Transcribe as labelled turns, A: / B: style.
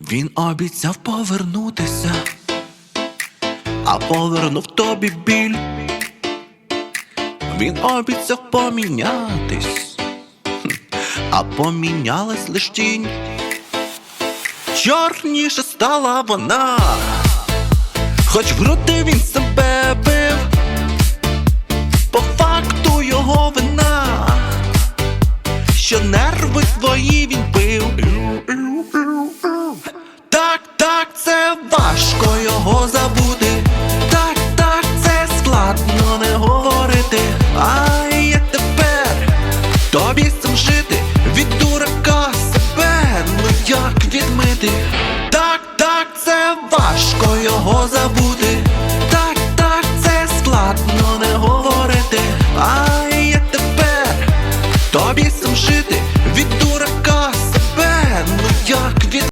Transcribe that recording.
A: Він обіцяв повернутися, а повернув тобі біль. Він обіцяв помінятись, а помінялась лиш тінь. Чорніше стала вона, хоч в груди він себе бив, по факту його вина, що нерви твої він його забути. Так, так, це складно не говорити. А я тепер тобі з жити від дурака себе, ну як відмити. Так, так, це важко його забути. Так, так, це складно не говорити. А я тепер тобі.